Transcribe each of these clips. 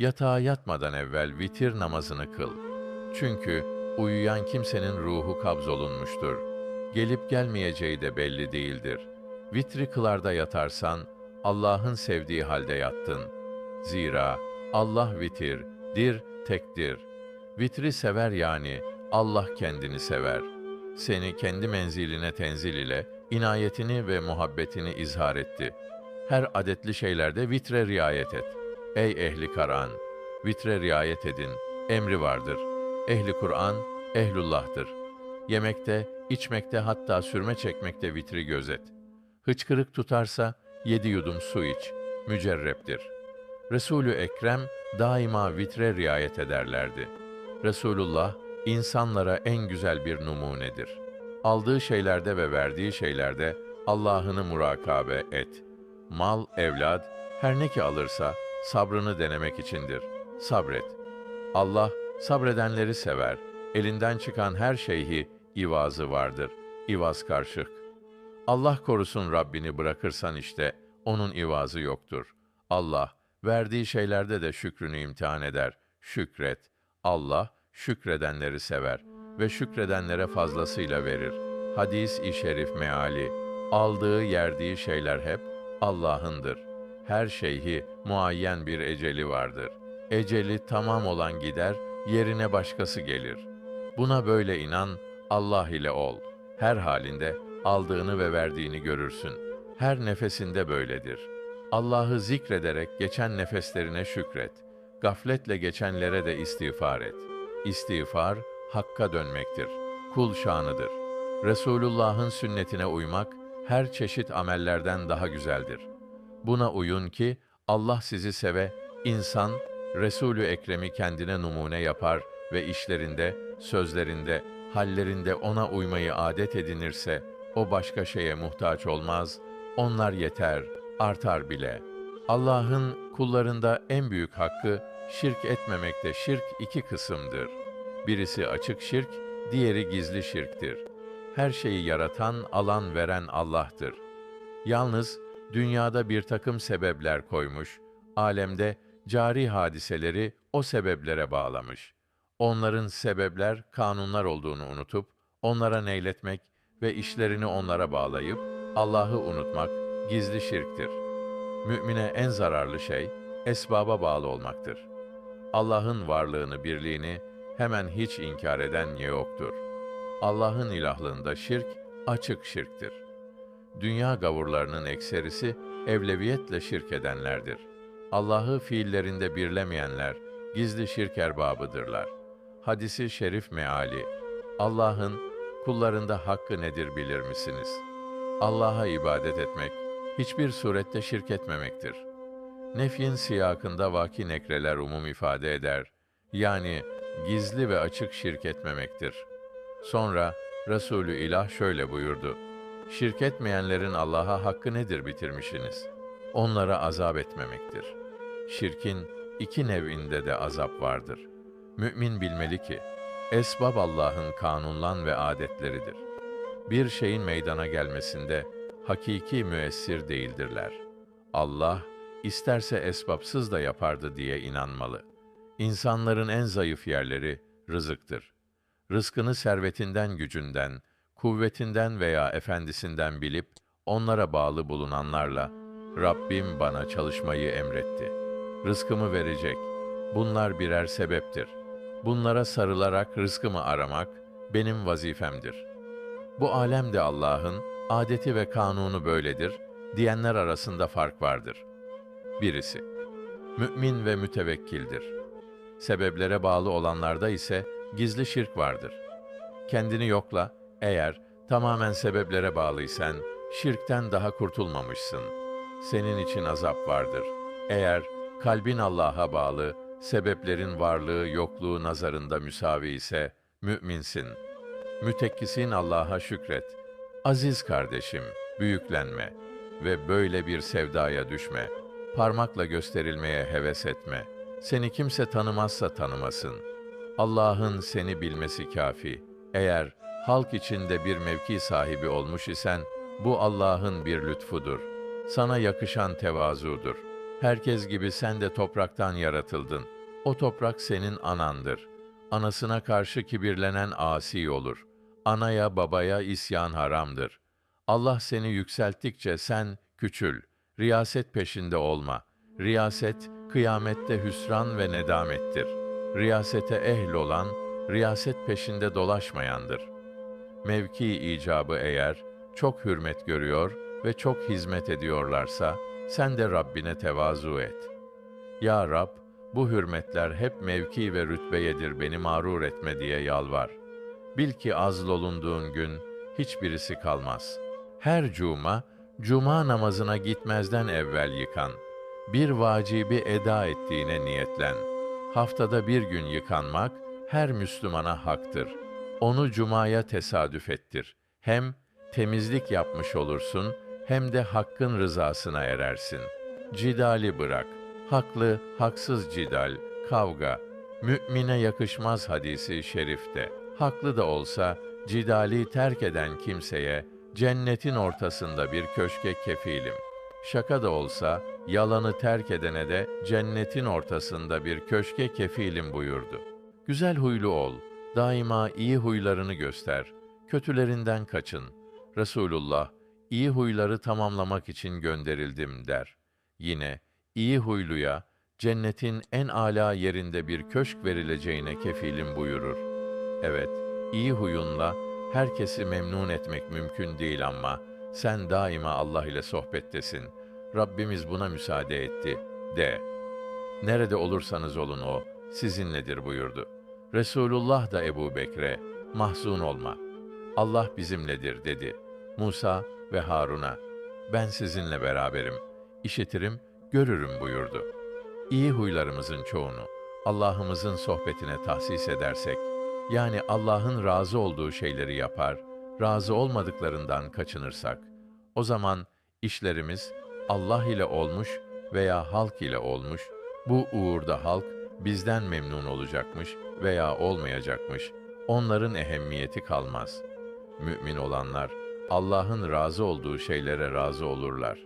Yatağa yatmadan evvel vitir namazını kıl. Çünkü uyuyan kimsenin ruhu kabzolunmuştur. Gelip gelmeyeceği de belli değildir. Vitri kılarda yatarsan, Allah'ın sevdiği halde yattın. Zira Allah vitir, dir, tektir. Vitri sever yani, Allah kendini sever. Seni kendi menziline tenzil ile inayetini ve muhabbetini izhar etti. Her adetli şeylerde vitre riayet et. Ey ehli Karan! Vitre riayet edin, emri vardır. Ehli Kur'an, ehlullah'tır. Yemekte, içmekte hatta sürme çekmekte vitri gözet. Hıçkırık tutarsa yedi yudum su iç, mücerreptir. Resulü Ekrem daima vitre riayet ederlerdi. Resulullah insanlara en güzel bir numunedir. Aldığı şeylerde ve verdiği şeylerde Allah'ını murakabe et. Mal, evlat, her ne ki alırsa sabrını denemek içindir. Sabret. Allah sabredenleri sever. Elinden çıkan her şeyhi ivazı vardır. İvaz karşılık. Allah korusun Rabbini bırakırsan işte onun ivazı yoktur. Allah verdiği şeylerde de şükrünü imtihan eder. Şükret. Allah şükredenleri sever ve şükredenlere fazlasıyla verir. Hadis-i şerif meali. Aldığı, yerdiği şeyler hep Allah'ındır. Her şeyhi muayyen bir eceli vardır. Eceli tamam olan gider, yerine başkası gelir. Buna böyle inan, Allah ile ol. Her halinde aldığını ve verdiğini görürsün. Her nefesinde böyledir. Allah'ı zikrederek geçen nefeslerine şükret. Gafletle geçenlere de istiğfar et. İstiğfar, hakka dönmektir. Kul şanıdır. Resulullah'ın sünnetine uymak, her çeşit amellerden daha güzeldir. Buna uyun ki, Allah sizi seve, insan, Resulü Ekrem'i kendine numune yapar ve işlerinde, sözlerinde, hallerinde ona uymayı adet edinirse, o başka şeye muhtaç olmaz, onlar yeter, artar bile. Allah'ın kullarında en büyük hakkı, şirk etmemekte şirk iki kısımdır. Birisi açık şirk, diğeri gizli şirktir. Her şeyi yaratan, alan, veren Allah'tır. Yalnız dünyada bir takım sebepler koymuş, alemde cari hadiseleri o sebeplere bağlamış. Onların sebepler, kanunlar olduğunu unutup, onlara neyletmek ve işlerini onlara bağlayıp, Allah'ı unutmak gizli şirktir. Mümine en zararlı şey, esbaba bağlı olmaktır. Allah'ın varlığını, birliğini hemen hiç inkar eden yoktur. Allah'ın ilahlığında şirk, açık şirktir. Dünya gavurlarının ekserisi evleviyetle şirk edenlerdir. Allah'ı fiillerinde birlemeyenler gizli şirk erbabıdırlar. Hadisi şerif meali. Allah'ın kullarında hakkı nedir bilir misiniz? Allah'a ibadet etmek hiçbir surette şirk etmemektir. Nefyin siyakında vaki nekreler umum ifade eder. Yani gizli ve açık şirk etmemektir. Sonra Resulü İlah şöyle buyurdu. Şirk etmeyenlerin Allah'a hakkı nedir bitirmişsiniz? Onlara azap etmemektir. Şirkin iki nev'inde de azap vardır. Mümin bilmeli ki, esbab Allah'ın kanunlan ve adetleridir. Bir şeyin meydana gelmesinde hakiki müessir değildirler. Allah, isterse esbabsız da yapardı diye inanmalı. İnsanların en zayıf yerleri rızıktır. Rızkını servetinden, gücünden, kuvvetinden veya efendisinden bilip onlara bağlı bulunanlarla Rabbim bana çalışmayı emretti. Rızkımı verecek. Bunlar birer sebeptir. Bunlara sarılarak rızkımı aramak benim vazifemdir. Bu alem de Allah'ın adeti ve kanunu böyledir diyenler arasında fark vardır. Birisi mümin ve mütevekkildir. Sebeplere bağlı olanlarda ise gizli şirk vardır. Kendini yokla, eğer tamamen sebeplere bağlıysan, şirkten daha kurtulmamışsın. Senin için azap vardır. Eğer kalbin Allah'a bağlı, sebeplerin varlığı yokluğu nazarında müsavi ise, müminsin. Mütekkisin Allah'a şükret. Aziz kardeşim, büyüklenme ve böyle bir sevdaya düşme. Parmakla gösterilmeye heves etme. Seni kimse tanımazsa tanımasın. Allah'ın seni bilmesi kafi. Eğer halk içinde bir mevki sahibi olmuş isen, bu Allah'ın bir lütfudur. Sana yakışan tevazudur. Herkes gibi sen de topraktan yaratıldın. O toprak senin anandır. Anasına karşı kibirlenen asi olur. Anaya babaya isyan haramdır. Allah seni yükselttikçe sen küçül. Riyaset peşinde olma. Riyaset kıyamette hüsran ve nedamettir. Riyasete ehl olan riyaset peşinde dolaşmayandır. Mevki icabı eğer çok hürmet görüyor ve çok hizmet ediyorlarsa sen de Rabbine tevazu et. Ya Rab, bu hürmetler hep mevki ve rütbeyedir beni mağrur etme diye yalvar. Bil ki azlolunduğun gün hiçbirisi kalmaz. Her cuma, cuma namazına gitmezden evvel yıkan. Bir vacibi eda ettiğine niyetlen. Haftada bir gün yıkanmak her Müslümana haktır. Onu cumaya tesadüf ettir. Hem temizlik yapmış olursun hem de hakkın rızasına erersin. Cidali bırak. Haklı, haksız cidal, kavga. Mümine yakışmaz hadisi şerifte. Haklı da olsa cidali terk eden kimseye cennetin ortasında bir köşke kefilim. Şaka da olsa yalanı terk edene de cennetin ortasında bir köşke kefilim buyurdu. Güzel huylu ol, daima iyi huylarını göster, kötülerinden kaçın. Resulullah, iyi huyları tamamlamak için gönderildim der. Yine, iyi huyluya, cennetin en âlâ yerinde bir köşk verileceğine kefilim buyurur. Evet, iyi huyunla herkesi memnun etmek mümkün değil ama sen daima Allah ile sohbettesin. Rabbimiz buna müsaade etti de. Nerede olursanız olun o sizinledir buyurdu. Resulullah da Ebu Bekre mahzun olma. Allah bizimledir dedi. Musa ve Harun'a ben sizinle beraberim. İşitirim, görürüm buyurdu. İyi huylarımızın çoğunu Allah'ımızın sohbetine tahsis edersek, yani Allah'ın razı olduğu şeyleri yapar, razı olmadıklarından kaçınırsak, o zaman işlerimiz Allah ile olmuş veya halk ile olmuş, bu uğurda halk bizden memnun olacakmış veya olmayacakmış, onların ehemmiyeti kalmaz. Mümin olanlar, Allah'ın razı olduğu şeylere razı olurlar.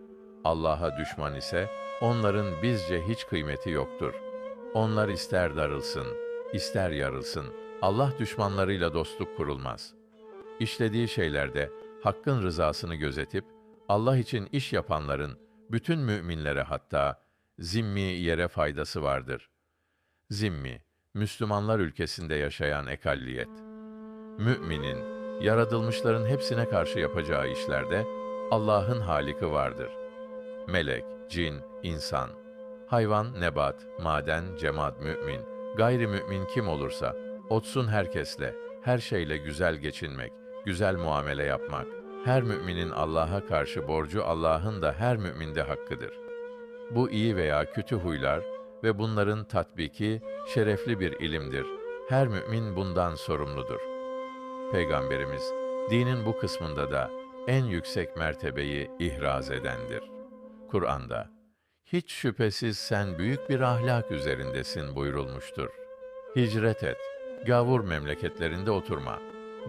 Allah'a düşman ise, onların bizce hiç kıymeti yoktur. Onlar ister darılsın, ister yarılsın, Allah düşmanlarıyla dostluk kurulmaz. İşlediği şeylerde hakkın rızasını gözetip Allah için iş yapanların bütün müminlere hatta zimmi yere faydası vardır. Zimmi, Müslümanlar ülkesinde yaşayan ekalliyet. Müminin, yaratılmışların hepsine karşı yapacağı işlerde Allah'ın haliki vardır. Melek, cin, insan, hayvan, nebat, maden, cemaat, mümin, gayrimümin kim olursa, otsun herkesle, her şeyle güzel geçinmek, güzel muamele yapmak, her müminin Allah'a karşı borcu Allah'ın da her müminde hakkıdır. Bu iyi veya kötü huylar ve bunların tatbiki şerefli bir ilimdir. Her mümin bundan sorumludur. Peygamberimiz dinin bu kısmında da en yüksek mertebeyi ihraz edendir. Kur'an'da hiç şüphesiz sen büyük bir ahlak üzerindesin buyurulmuştur. Hicret et, gavur memleketlerinde oturma.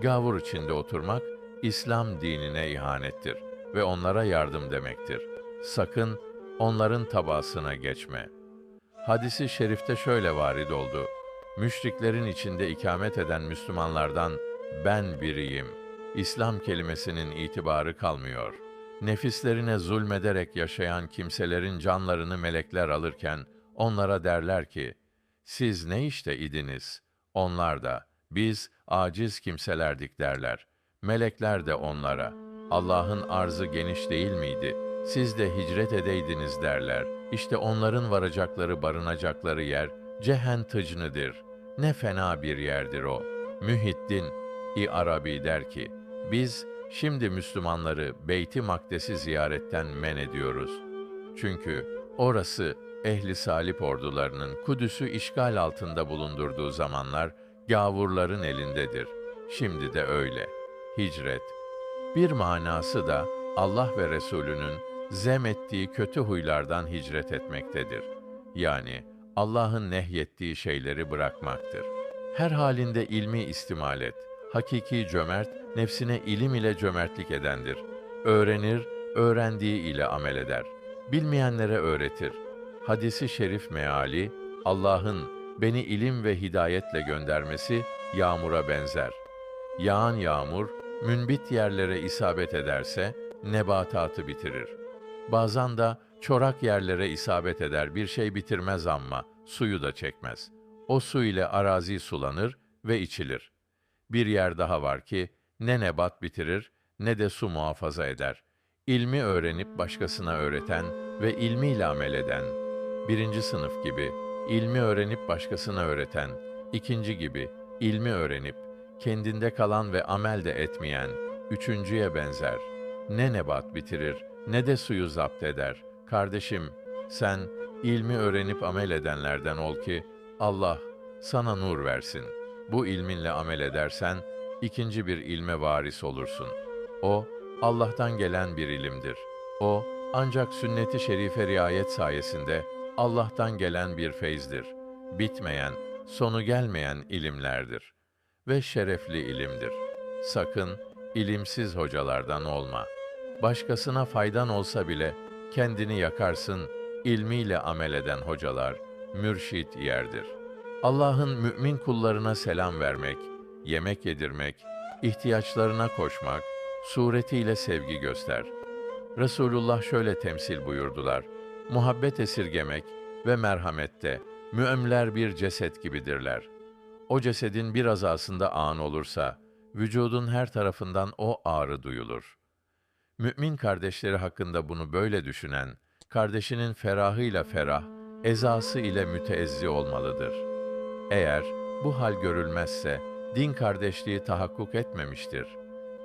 Gavur içinde oturmak İslam dinine ihanettir ve onlara yardım demektir. Sakın onların tabasına geçme. Hadisi şerifte şöyle varid oldu. Müşriklerin içinde ikamet eden Müslümanlardan ben biriyim. İslam kelimesinin itibarı kalmıyor. Nefislerine zulmederek yaşayan kimselerin canlarını melekler alırken onlara derler ki, siz ne işte idiniz? Onlar da, biz aciz kimselerdik derler. Melekler de onlara, Allah'ın arzı geniş değil miydi? Siz de hicret edeydiniz derler. İşte onların varacakları, barınacakları yer, cehen tıcnıdır. Ne fena bir yerdir o. Mühiddin, İ Arabi der ki, biz şimdi Müslümanları Beyt-i Makdes'i ziyaretten men ediyoruz. Çünkü orası ehli salip ordularının Kudüs'ü işgal altında bulundurduğu zamanlar gavurların elindedir. Şimdi de öyle. Hicret. Bir manası da Allah ve Resulünün zem ettiği kötü huylardan hicret etmektedir. Yani Allah'ın nehyettiği şeyleri bırakmaktır. Her halinde ilmi istimal et. Hakiki cömert, nefsine ilim ile cömertlik edendir. Öğrenir, öğrendiği ile amel eder. Bilmeyenlere öğretir. hadisi şerif meali, Allah'ın beni ilim ve hidayetle göndermesi yağmura benzer. Yağan yağmur, münbit yerlere isabet ederse, nebatatı bitirir. Bazen de çorak yerlere isabet eder, bir şey bitirmez ama suyu da çekmez. O su ile arazi sulanır ve içilir. Bir yer daha var ki, ne nebat bitirir, ne de su muhafaza eder. İlmi öğrenip başkasına öğreten ve ilmiyle amel eden, birinci sınıf gibi, ilmi öğrenip başkasına öğreten, ikinci gibi, ilmi öğrenip, kendinde kalan ve amel de etmeyen, üçüncüye benzer. Ne nebat bitirir, ne de suyu zapt eder. Kardeşim, sen ilmi öğrenip amel edenlerden ol ki, Allah sana nur versin. Bu ilminle amel edersen, ikinci bir ilme varis olursun. O, Allah'tan gelen bir ilimdir. O, ancak sünnet-i şerife riayet sayesinde Allah'tan gelen bir feyzdir. Bitmeyen, sonu gelmeyen ilimlerdir. Ve şerefli ilimdir. Sakın ilimsiz hocalardan olma. Başkasına faydan olsa bile kendini yakarsın, ilmiyle amel eden hocalar, mürşit yerdir. Allah'ın mümin kullarına selam vermek, yemek yedirmek, ihtiyaçlarına koşmak, suretiyle sevgi göster. Resulullah şöyle temsil buyurdular. Muhabbet esirgemek ve merhamette müemler bir ceset gibidirler. O cesedin bir azasında an olursa, vücudun her tarafından o ağrı duyulur. Mümin kardeşleri hakkında bunu böyle düşünen, kardeşinin ferahıyla ferah, ezası ile müteezzi olmalıdır. Eğer bu hal görülmezse, din kardeşliği tahakkuk etmemiştir.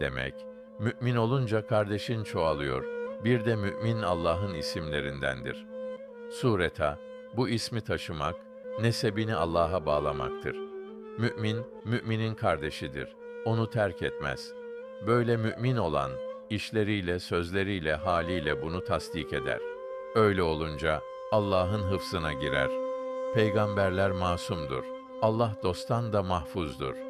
Demek, mümin olunca kardeşin çoğalıyor, bir de mümin Allah'ın isimlerindendir. Sureta, bu ismi taşımak, nesebini Allah'a bağlamaktır. Mümin, müminin kardeşidir. Onu terk etmez. Böyle mümin olan, işleriyle, sözleriyle, haliyle bunu tasdik eder. Öyle olunca Allah'ın hıfzına girer. Peygamberler masumdur. Allah dosttan da mahfuzdur.''